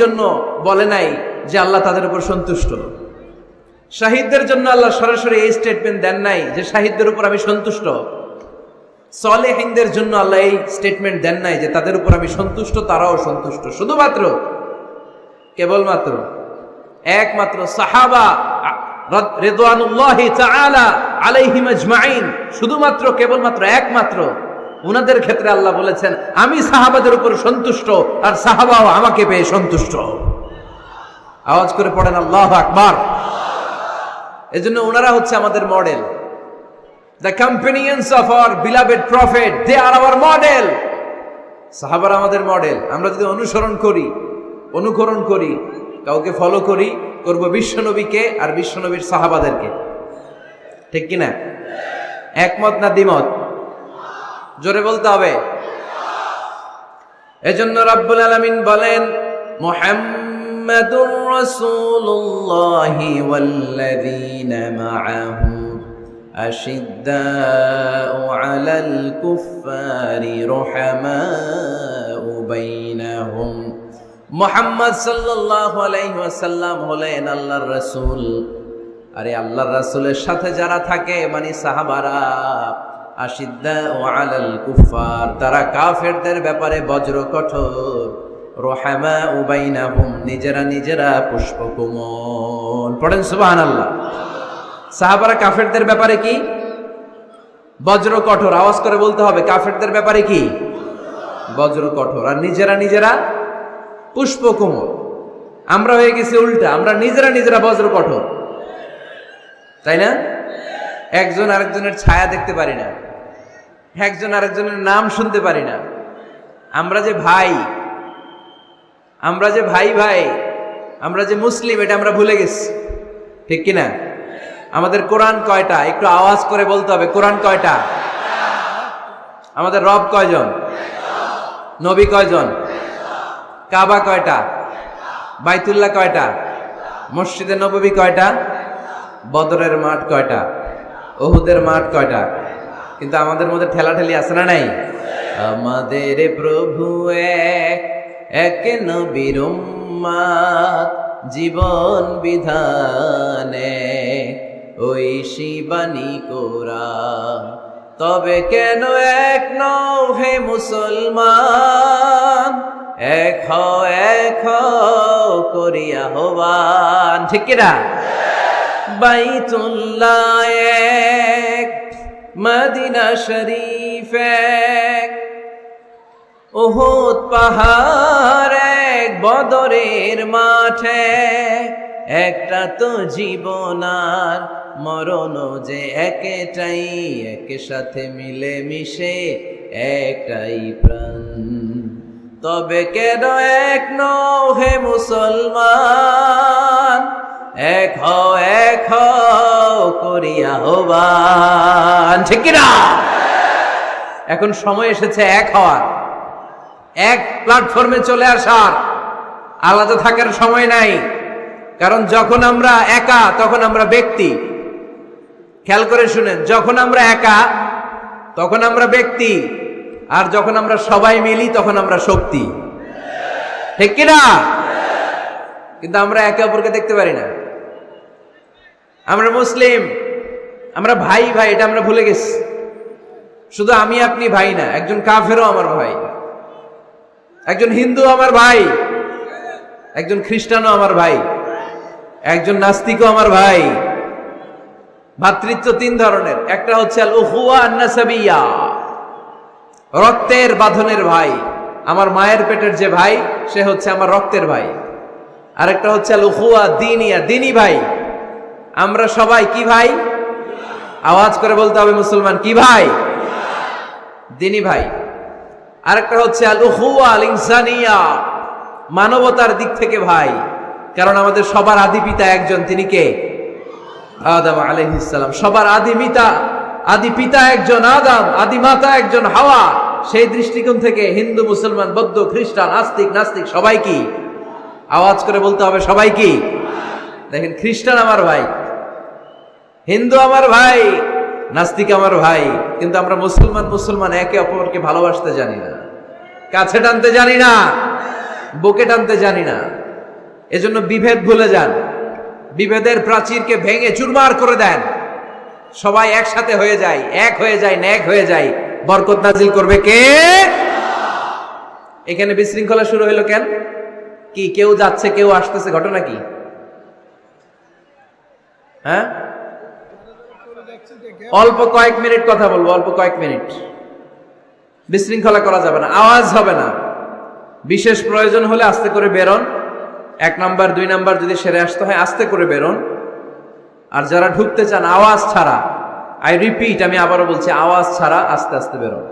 জন্য বলে নাই যে আল্লাহ তাদের উপর সন্তুষ্ট। শাহিদদের জন্য আল্লাহ সরাসরি এই স্টেটমেন্ট দেন নাই যে শাহিদদের উপর আমি সন্তুষ্ট। সলেহিনদের জন্য আল্লাহ এই স্টেটমেন্ট দেন নাই যে তাদের উপর আমি সন্তুষ্ট, তারাও সন্তুষ্ট। শুধুমাত্র, কেবলমাত্র, একমাত্র সাহাবা রেদওয়ানুল্লাহি আলাইহিম আজমাইন। শুধুমাত্র, কেবলমাত্র, একমাত্র উনাদের ক্ষেত্রে আল্লাহ বলেছেন, আমি সাহাবাদের উপর সন্তুষ্ট, আর সাহাবাও আমাকে পেয়ে সন্তুষ্ট। আওয়াজ করে পড়েন, আল্লাহ আকবার। জন্য ওনারা হচ্ছে আমাদের model the companions of our beloved prophet they are our model সাহাবারা আমাদের মডেল আমরা যদি অনুসরণ করি, অনুকরণ করি, কাউকে ফলো করি, করব বিশ্বনবীকে আর বিশ্বনবীর সাহাবাদেরকে। ঠিক কিনা? একমত না দ্বিমত? জোরে বলতে হবে এজন্য রাব্বুল আলামিন বলেন মুহাম্মাদুর রাসূলুল্লাহ ওয়াল্লাযীনা মাআহু أشداء على الكفار رحماء بينهم মোহাম্মদ সাল্লাল্লাহু আলাইহি ওয়াসাল্লাম হলেন আল্লাহর রাসূল আরে আল্লাহর রাসূলের সাথে যারা থাকে মানে সাহাবারা আশিদ্দা ও তারা কাফেরদের ব্যাপারে বজ্র, কঠোর। রোহামা উবাইনাহুম নিজেরা নিজেরা পুষ্পকুমল পড়েন সুবহানাল্লাহ। সাহাবারা কাফেরদের ব্যাপারে কি? বজ্র, কঠোর। আওয়াজ করে বলতে হবে, কাফেরদের ব্যাপারে কি? বজ্র, কঠোর। আর নিজেরা নিজেরা পুষ্প কোমল আমরা হয়ে গেছি উল্টা। আমরা নিজেরা নিজেরা বজ্র, কঠোর। তাই না? একজন আরেকজনের ছায়া দেখতে পারি না। একজন আরেকজনের নাম শুনতে পারি না। আমরা যে ভাই, আমরা যে ভাই ভাই, আমরা যে মুসলিম, এটা আমরা ভুলে গেছি। ঠিক কিনা আমাদের কোরআন কয়টা? একটু আওয়াজ করে বলতে হবে, কোরআন কয়টা? আমাদের রব কয়জন? নবী কয়জন? কাবা কয়টা? বাইতুল্লাহ কয়টা? মসজিদে নববী কয়টা? বদরের মাঠ কয়টা? ওহুদের মাঠ কয়টা? কিন্তু আমাদের মধ্যে ঠেলাঠেলি আছে না নাই? আমাদের প্রভু এক এক নবীর জীবন বিধানে ওই শিবানী কোরআন, তবে কেন এক নও হে মুসলমান? এক হও, এক করিয়া হবান ঠিক কিনা? বাইতুল্লাহ এক, মদিনা শরীফ এক। পাহাড় এক, বদরের মাঠে একটা তো জীবনার মরণ যে একটাই এক সাথে মিলে মিশে একটাই প্রাণ। তবে কেন এক নও হে মুসলমান? এক এক করিয়া হবান ঠিক কিনা? এখন সময় এসেছে এক হওয়ার। এক প্ল্যাটফর্মে চলে আসার। আলাদা থাকার সময় নাই। কারণ যখন আমরা একা, তখন আমরা ব্যক্তি। খেয়াল করে শুনেন, যখন আমরা একা, তখন আমরা ব্যক্তি। আর যখন আমরা সবাই মিলি, তখন আমরা শক্তি। ঠিক কিনা? কিন্তু আমরা একে অপরকে দেখতে পারি না। আমরা মুসলিম, আমরা ভাই ভাই, এটা আমরা ভুলে গেছি। শুধু আমি আপনি ভাই না, একজন কাফেরও আমার ভাই, একজন হিন্দু আমার ভাই, একজন খ্রিস্টানও আমার ভাই, একজন নাস্তিকও আমার ভাই। ভাতৃত্ব তিন ধরনের, একটা হচ্ছে উহুয়া রক্তের বাঁধনের ভাই, আমার মায়ের পেটের যে ভাই, সে হচ্ছে আমার রক্তের ভাই। আরেকটা হচ্ছে আল উহুয়া দিনিয়া, দিনী ভাই। আমরা সবাই কি ভাই? আওয়াজ করে বলতে হবে মুসলমান, কি ভাই? দিনী ভাই। আরেকটা হচ্ছে আল উহুয়া ইনসানিয়া মানবতার দিক থেকে ভাই। কারণ আমাদের সবার আদি পিতা একজন, তিনি কে? আদম আলহিসাম সবার আদি মিতা, আদি পিতা একজন আদম, আদি মাতা একজন হাওয়া। সেই দৃষ্টিকোণ থেকে হিন্দু, মুসলমান, বৌদ্ধ, খ্রিস্টান, আস্তিক, নাস্তিক, সবাই কি? আওয়াজ করে বলতে হবে সবাই কি? দেখেন, খ্রিস্টান আমার ভাই। হিন্দু আমার ভাই, নাস্তিক আমার ভাই, কিন্তু আমরা মুসলমান মুসলমান একে অপরকে ভালোবাসতে জানি না। কাছে টানতে জানি না, বুকে টানতে জানি না। এজন্য বিভেদ ভুলে যান, বিভেদের প্রাচীরকে ভেঙে চুরমার করে দেন। সবাই একসাথে হয়ে যায়, এক হয়ে যায়, ন্যাক হয়ে যায়। বরকত নাজিল করবে কে? এখানে বিশৃঙ্খলা শুরু হইল কেন? কি, কেউ যাচ্ছে, কেউ আসতেছে, ঘটনা কি? হ্যাঁ? অল্প কয়েক মিনিট কথা বলব, অল্প কয়েক মিনিট। বিশৃঙ্খলা করা যাবে না, আওয়াজ হবে না। বিশেষ প্রয়োজন হলে আস্তে করে বেরোন। এক নাম্বার, দুই নাম্বার যদি সেরে আসতে হয়, আস্তে করে বেরোন। আর যারা ঢুকতে চান, আওয়াজ ছাড়া আই রিপিট আমি আবারও বলছি, আওয়াজ ছাড়া আস্তে আস্তে বেরোন।